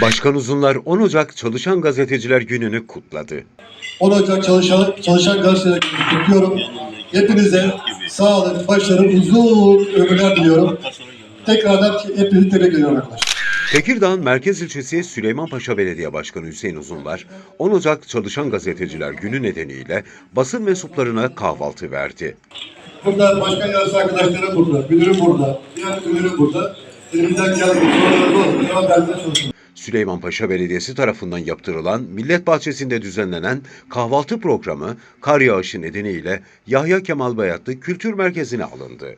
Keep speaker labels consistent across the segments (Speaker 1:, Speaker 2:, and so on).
Speaker 1: Başkan Uzunlar 10 Ocak Çalışan Gazeteciler Günü'nü kutladı.
Speaker 2: 10 Ocak çalışan, çalışan gazeteleri kutluyorum. Hepinize sağlık, başarı, uzun ömürler diliyorum. Tekrardan hepinizi tebrik ediyorum arkadaşlar.
Speaker 1: Tekirdağ'ın merkez ilçesi Süleymanpaşa Belediye Başkanı Hüseyin Uzunlar, 10 Ocak Çalışan Gazeteciler Günü nedeniyle basın mensuplarına kahvaltı verdi.
Speaker 2: Burada başkan yardımcısı arkadaşlarım burada, müdürüm burada, diğer müdürüm burada. Elimizden geldiği sorularınız olur. Cevap vermeye çalışıyorum.
Speaker 1: Süleymanpaşa Belediyesi tarafından yaptırılan Millet Bahçesi'nde düzenlenen kahvaltı programı kar yağışı nedeniyle Yahya Kemal Bayatlı Kültür Merkezi'ne alındı.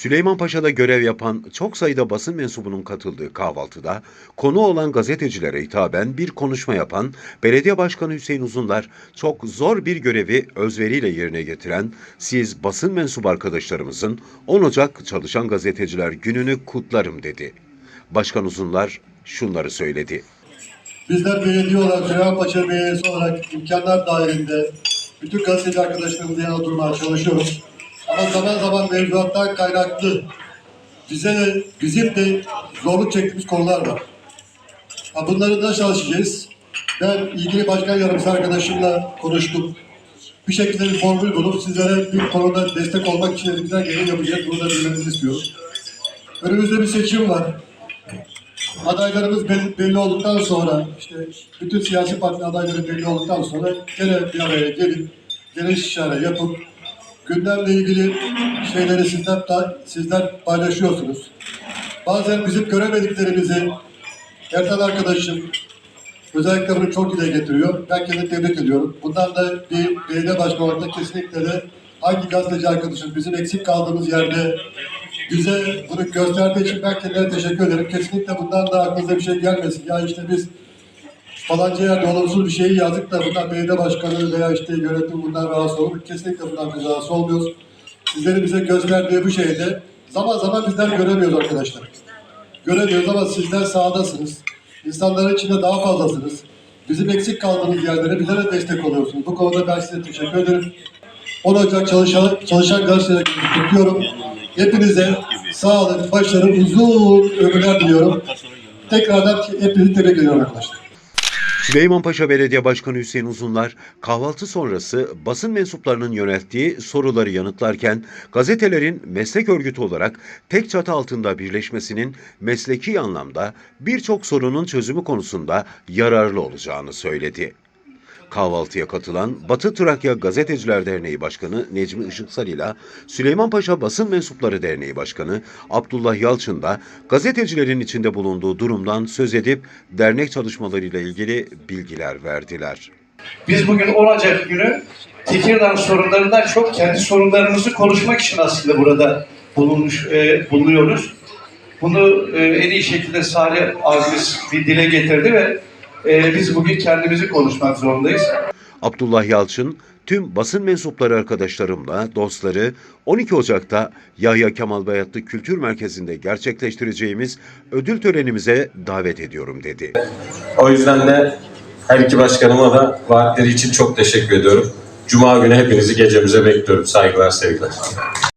Speaker 1: Süleymanpaşa'da görev yapan çok sayıda basın mensubunun katıldığı kahvaltıda konu olan gazetecilere hitaben bir konuşma yapan Belediye Başkanı Hüseyin Uzunlar çok zor bir görevi özveriyle yerine getiren siz basın mensubu arkadaşlarımızın 10 Ocak Çalışan Gazeteciler Günü'nü kutlarım dedi. Başkan Uzunlar şunları söyledi.
Speaker 2: Bizler belediye olarak, Süleymanpaşa Belediyesi olarak imkanlar dahilinde bütün gazeteci arkadaşlarımızla yanında durmaya çalışıyoruz. Ama zaman zaman mevzuattan kaynaklı bize de, bizim de zorluk çektiğimiz konular var. Ha bunları nasıl çalışacağız? Ben ilgili başkan yardımcısı arkadaşımla konuştum. Bir şekilde bir formül bulup sizlere bir konuda destek olmak için elimizden geleni yapacağız. Bunu da bilmenizi istiyorum. Önümüzde bir seçim var adaylarımız belli, belli olduktan sonra işte bütün siyasi parti adayları belli olduktan sonra gene bir araya gelip gene istişare yapıp gündemle ilgili şeyleri sizler, sizler paylaşıyorsunuz. Bazen bizim göremediklerimizi Ertan arkadaşım özellikle bunu çok dile getiriyor. Ben kendimi tebrik ediyorum. Bundan da bir belediye başkanı olarak kesinlikle de hangi gazeteci arkadaşım bizim eksik kaldığımız yerde bize bunu gösterdiği için ben kendine teşekkür ederim. Kesinlikle bundan da aklınıza bir şey gelmesin. Ya işte biz falanca yerde olumsuz bir şeyi yazdık da bundan belediye başkanı veya işte yönetim bundan rahatsız olur. Kesinlikle bundan biz rahatsız olmuyoruz. Sizlerin bize gösterdiği bu şeyde zaman zaman bizler göremiyoruz arkadaşlar. Göremiyoruz ama sizler sahadasınız. İnsanların içinde daha fazlasınız. Bizim eksik kaldığımız yerlere bize de destek oluyorsunuz. Bu konuda ben size teşekkür ederim. 10 Ocak çalışan, çalışan gazeteleri kutluyorum. Hepinize sağlık, başarı, uzun ömürler diliyorum. Tekrardan hepinizi tebrik ediyorum arkadaşlar.
Speaker 1: Süleymanpaşa Belediye Başkanı Hüseyin Uzunlar kahvaltı sonrası basın mensuplarının yönelttiği soruları yanıtlarken gazetelerin meslek örgütü olarak tek çatı altında birleşmesinin mesleki anlamda birçok sorunun çözümü konusunda yararlı olacağını söyledi. Kahvaltıya katılan Batı Trakya Gazeteciler Derneği Başkanı Necmi Işıksal ile Süleymanpaşa Basın Mensupları Derneği Başkanı Abdullah Yalçın da gazetecilerin içinde bulunduğu durumdan söz edip dernek çalışmalarıyla ilgili bilgiler verdiler.
Speaker 3: Biz bugün 10 Ocak günü Tekirdağ sorunlarından çok kendi sorunlarımızı konuşmak için aslında burada bulunmuş e, bulunuyoruz. Bunu e, en iyi şekilde Salih abimiz bir dile getirdi ve e, biz bugün kendimizi konuşmak zorundayız.
Speaker 1: Abdullah Yalçın, tüm basın mensupları arkadaşlarımla dostları 12 Ocak'ta Yahya Kemal Bayatlı Kültür Merkezi'nde gerçekleştireceğimiz ödül törenimize davet ediyorum dedi.
Speaker 4: O yüzden de her iki başkanıma da vaatleri için çok teşekkür ediyorum. Cuma günü hepinizi gecemize bekliyorum. Saygılar, sevgiler.